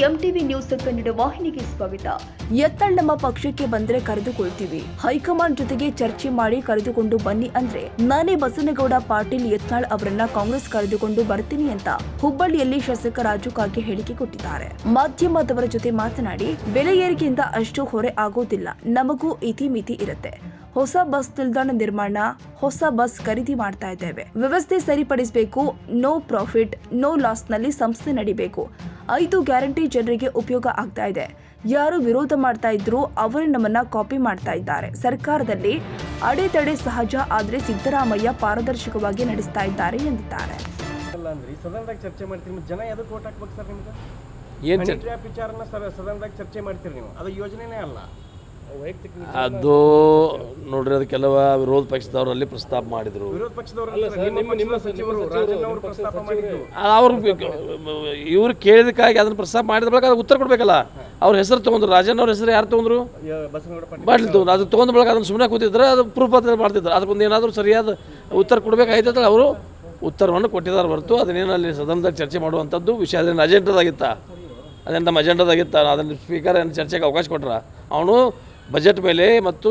MTV news Kannada ವಾಹಿನಿಗೆ ಸ್ವಾಗತ. ಎತ್ತಳ್ ನಮ್ಮ ಪಕ್ಷಕ್ಕೆ ಬಂದ್ರೆ ಕರೆದುಕೊಳ್ತೀವಿ. ಹೈಕಮಾಂಡ್ ಜೊತೆಗೆ ಚರ್ಚೆ ಮಾಡಿ ಕರೆದುಕೊಂಡು ಬನ್ನಿ ಅಂದ್ರೆ ನಾನೇ ಬಸನಗೌಡ ಪಾಟೀಲ್ ಯತ್ನಾಳ್ ಅವರನ್ನ ಕಾಂಗ್ರೆಸ್ ಕರೆದುಕೊಂಡು ಬರ್ತೀನಿ ಅಂತ ಹುಬ್ಬಳ್ಳಿಯಲ್ಲಿ ಶಾಸಕ ರಾಜು ಕಾಗೆ ಹೇಳಿಕೆ ಕೊಟ್ಟಿದ್ದಾರೆ. ಮಾಧ್ಯಮದವರ ಜೊತೆ ಮಾತನಾಡಿ, ಬೆಲೆ ಏರಿಕೆಯಿಂದ ಅಷ್ಟು ಹೊರೆ ಆಗೋದಿಲ್ಲ. ನಮಗೂ ಇತಿಮಿತಿ ಇರುತ್ತೆ. ಹೊಸ ಬಸ್ ನಿಲ್ದಾಣ ನಿರ್ಮಾಣ, ಹೊಸ ಬಸ್ ಖರೀದಿ ಮಾಡ್ತಾ ಇದ್ದೇವೆ. ವ್ಯವಸ್ಥೆ ಸರಿಪಡಿಸಬೇಕು ನೋ ಪ್ರಾಫಿಟ್ ನೋ ಲಾಸ್ನಲ್ಲಿ ಸಂಸ್ಥೆ ನಡಿಬೇಕು. ಐದು ಗ್ಯಾರಂಟಿ ಜನರಿಗೆ ಉಪಯೋಗ ಆಗ್ತಾ ಇದೆ. ಯಾರು ವಿರೋಧ ಮಾಡ್ತಾ ಇದ್ರು ಅವರು ನಮ್ಮನ್ನ ಕಾಪಿ ಮಾಡ್ತಾ ಇದ್ದಾರೆ. ಸರ್ಕಾರದಲ್ಲಿ ಅಡೆತಡೆ ಸಹಜ ಆದರೆ ಸಿದ್ದರಾಮಯ್ಯ ಪಾರದರ್ಶಕವಾಗಿ ನಡೆಸ್ತಾ ಇದ್ದಾರೆ ಎಂದಿದ್ದಾರೆ. ಅಲ್ಲ ಅಂದ್ರಿ ಸದನದಾಗ ಚರ್ಚೆ ಮಾಡ್ತೀರಿ ಜನ ಓಟ್ ಹಾಕ್ಬೇಕು ಸರ್ ನಿಮ್ಗೆ? ಏನು ವಿಚಾರನ ಸರ್ ಸದನದಾಗ ಚರ್ಚೆ ಮಾಡ್ತೀರಿ ನೀವು? ಅದು ಯೋಜನೆನೇ ಅಲ್ಲ. ಅದು ನೋಡ್ರಿ ಅದು ಕೆಲವ ವಿರೋಧ ಪಕ್ಷದವರಲ್ಲಿ ಪ್ರಸ್ತಾಪ ಮಾಡಿದ್ರು. ವಿರೋಧ ಪಕ್ಷದವರು ಅವರು ಪ್ರಸ್ತಾಪ ಮಾಡಿದ್ರು. ಅವ್ರು ಇವ್ರು ಕೇಳಿದಕ್ಕಾಗಿ ಅದನ್ನ ಪ್ರಸ್ತಾಪ ಮಾಡಿದ ಬಳಿಕ ಅದಕ್ಕೆ ಉತ್ತರ ಕೊಡ್ಬೇಕಲ್ಲ. ಅವ್ರ ಹೆಸರು ತಗೊಂಡ್ರು. ರಾಜನ್ ಅವ್ರ ಹೆಸರು ಯಾರು ತಗೊಂಡ್ರು? ಬಾಟ್ಲಿ ತೊಗೊಂಡು ಅದು ತೊಗೊಂಡ ಬಳಿಕ ಅದನ್ನ ಸುಮ್ಮನೆ ಕೂತಿದ್ರೆ ಅದು ಪ್ರೂಫ್ ಅಂತ ಮಾಡ್ತಿದ್ರು. ಅದಕ್ಕೊಂದು ಏನಾದರೂ ಸರಿಯಾದ ಉತ್ತರ ಕೊಡಬೇಕಾಯ್ತಲ್ಲ ಅವರು ಉತ್ತರವನ್ನು ಕೊಟ್ಟಿದ್ದಾರೆ ಹೊರತು ಅದನ್ನೇನು ಅಲ್ಲಿ ಸದನದಲ್ಲಿ ಚರ್ಚೆ ಮಾಡುವಂಥದ್ದು ವಿಷಯ. ಅದೇನು ಅಜೆಂಡದಾಗಿತ್ತ? ಅದೇನು ನಮ್ಮ ಅಜೆಂಡದಾಗಿತ್ತ? ಅದನ್ನು ಸ್ಪೀಕರ್ ಏನು ಚರ್ಚೆಗೆ ಅವಕಾಶ ಕೊಟ್ರ? ಅವನು ಬಜೆಟ್ ಮೇಲೆ ಮತ್ತು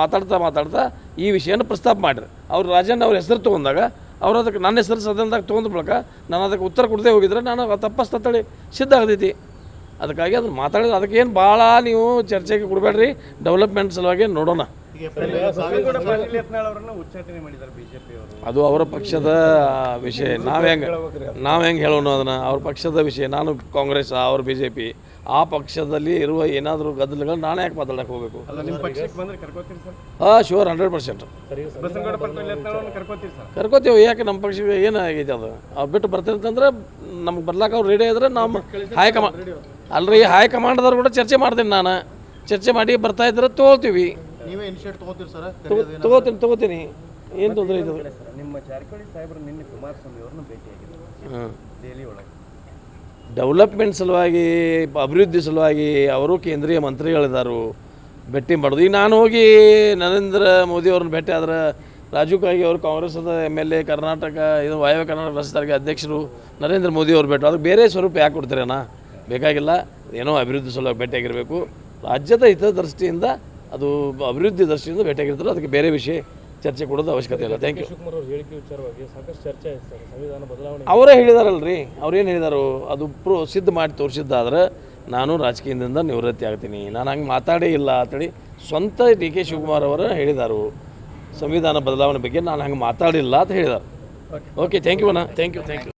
ಮಾತಾಡ್ತಾ ಮಾತಾಡ್ತಾ ಈ ವಿಷಯನ ಪ್ರಸ್ತಾಪ ಮಾಡಿರಿ. ಅವ್ರು ರಾಜಣ್ಣ ಅವ್ರ ಹೆಸರು ತೊಗೊಂಡಾಗ, ಅವ್ರು ಅದಕ್ಕೆ ನನ್ನ ಹೆಸರು ಸದನದಾಗ ತೊಗೊಂಡ ಬಳಿಕ ನಾನು ಅದಕ್ಕೆ ಉತ್ತರ ಕೊಡದೆ ಹೋಗಿದ್ರೆ ನಾನು ತಪ್ಪಸ್ತಳಿ ಸಿದ್ಧ ಆಗ್ತೈತಿ. ಅದಕ್ಕಾಗಿ ಅದನ್ನು ಮಾತಾಡಿದ್ರೆ ಅದಕ್ಕೇನು ಭಾಳ ನೀವು ಚರ್ಚೆಗೆ ಕೊಡಬೇಡ್ರಿ. ಡೆವಲಪ್ಮೆಂಟ್ ಸಲುವಾಗಿ ನೋಡೋಣ. ಅದು ಅವರ. ಪಕ್ಷದ ವಿಷಯ. ನಾವು ಹೆಂಗೆ ನಾವು ಹೆಂಗೆ ಹೇಳೋಣ ಅದನ್ನು? ಅವ್ರ ಪಕ್ಷದ ವಿಷಯ. ನಾನು ಕಾಂಗ್ರೆಸ್ ಅವ್ರ ಬಿ ಜೆ ಪಿ ಆ ಪಕ್ಷದಲ್ಲಿ ಇರುವ ಏನಾದರೂ ಗದ್ದಲಗಳು ನಾನು ಯಾಕೆ ಮಾತಾಡಕ್ಕೆ ಹೋಗಬೇಕು? ಅಲ್ಲ ನಿಮ್ಮ ಪಕ್ಷಕ್ಕೆ ಬಂದ್ರೆ ಕರ್ಕೋತೀರಿ ಸರ್? ಹಾಂ ಶೂರ್ ಹಂಡ್ರೆಡ್ ಪರ್ಸೆಂಟ್ ಕರ್ಕೋತೀವಿ ಯಾಕೆ ನಮ್ಮ ಪಕ್ಷ ಏನಾಗೈತೆ ಅದು? ಅವ್ರು ಬಿಟ್ಟು ಬರ್ತಿರ್ತಂದ್ರೆ ನಮ್ಗೆ ಬರ್ಲಾಕ ಅವ್ರು ರೆಡಿ ಆದರೆ ನಮ್ಮ ಹೈಕಮಾಂಡ್ ಅಲ್ರಿ ಹೈಕಮಾಂಡ್ದವ್ರು ಕೂಡ ಚರ್ಚೆ ಮಾಡ್ತೀನಿ ನಾನು. ಚರ್ಚೆ ಮಾಡಿ ಬರ್ತಾ ಇದ್ರೆ ತೊಗೊಳ್ತೀವಿ ನೀವೇ ಇನಿಷಿಯೇಟ್ ತೊಗೋತೀರಿ ಸರ್? ತಗೋತೀನಿ ತೊಗೋತೀನಿ. ಏನು ತೊಂದರೆ ಇದು ಸರ್ ನಿಮ್ಮ ಜಾರಕಿಹೊಳಿ ಸಾಹೇಬರು ನಿನ್ನೆ ಕುಮಾರಸ್ವಾಮಿ ಅವ್ರನ್ನ ಭೇಟಿಯಾಗಿದ್ದಾರೆ. ಹಾಂ. ದೆಹಲಿ ಒಳಗೆ. ಡೆವಲಪ್ಮೆಂಟ್ ಸಲುವಾಗಿ ಅಭಿವೃದ್ಧಿ ಸಲುವಾಗಿ ಅವರು ಕೇಂದ್ರೀಯ ಮಂತ್ರಿಗಳಿದ್ದಾರು ಭೇಟಿ ಮಾಡೋದು. ಈಗ ನಾನು ಹೋಗಿ ನರೇಂದ್ರ ಮೋದಿ ಅವ್ರನ್ನ ಭೇಟಿ ಆದ್ರೆ ರಾಜೀವ್ ಕಾಗಿ ಅವರು ಕಾಂಗ್ರೆಸ್ದ ಎಂ ಎಲ್ ಎ ಕರ್ನಾಟಕ ಇದು ವಾಯವ್ಯ ಕರ್ನಾಟಕ ರಾಜ್ಯ ಸಾರಿಗೆ ಅಧ್ಯಕ್ಷರು ನರೇಂದ್ರ ಮೋದಿ ಅವ್ರು ಭೇಟಿ ಅದಕ್ಕೆ ಬೇರೆ ಸ್ವರೂಪ ಯಾಕೆ ಕೊಡ್ತೀರಣ್ಣ ಬೇಕಾಗಿಲ್ಲ. ಏನೋ ಅಭಿವೃದ್ಧಿ ಸಲುವಾಗಿ ಭೇಟಿಯಾಗಿರಬೇಕು. ರಾಜ್ಯದ ಹಿತದೃಷ್ಟಿಯಿಂದ ಅದು ಅಭಿವೃದ್ಧಿ ದೃಷ್ಟಿಯಿಂದ ಭೇಟಿಯಾಗಿರ್ತಾರೆ ಅದಕ್ಕೆ ಬೇರೆ ವಿಷಯ ಚರ್ಚೆ ಕೊಡೋದು ಅವಶ್ಯಕತೆ ಇಲ್ಲ. ಥ್ಯಾಂಕ್ ಯು ಶಿವಕುಮಾರ್ ಅವ್ರ ಹೇಳಿಕೆ ವಿಚಾರವಾಗಿ ಸಾಕಷ್ಟು ಚರ್ಚೆ ಆಯ್ತು ಸರ್. ಸಂವಿಧಾನ ಬದಲಾವಣೆ ಅವರೇ ಹೇಳಿದಾರಲ್ರಿ. ಅವ್ರೇನು ಹೇಳಿದಾರು? ಅದು ಪ್ರೋ ಸಿದ್ಧ ಮಾಡಿ ತೋರಿಸಿದ್ದಾದ್ರೆ ನಾನು ರಾಜಕೀಯದಿಂದ ನಿವೃತ್ತಿ ಆಗ್ತೀನಿ. ನಾನು ಹಂಗೆ ಮಾತಾಡೇ ಇಲ್ಲ ಅಂತೇಳಿ ಸ್ವಂತ ಡಿ ಕೆ ಶಿವಕುಮಾರ್ ಅವರು ಹೇಳಿದರು. ಸಂವಿಧಾನ ಬದಲಾವಣೆ ಬಗ್ಗೆ ನಾನು ಹಂಗೆ ಮಾತಾಡಿಲ್ಲ ಅಂತ ಹೇಳಿದಾರೆ. ಓಕೆ ಥ್ಯಾಂಕ್ ಯು ಅಣ್ಣ. Thank you thank you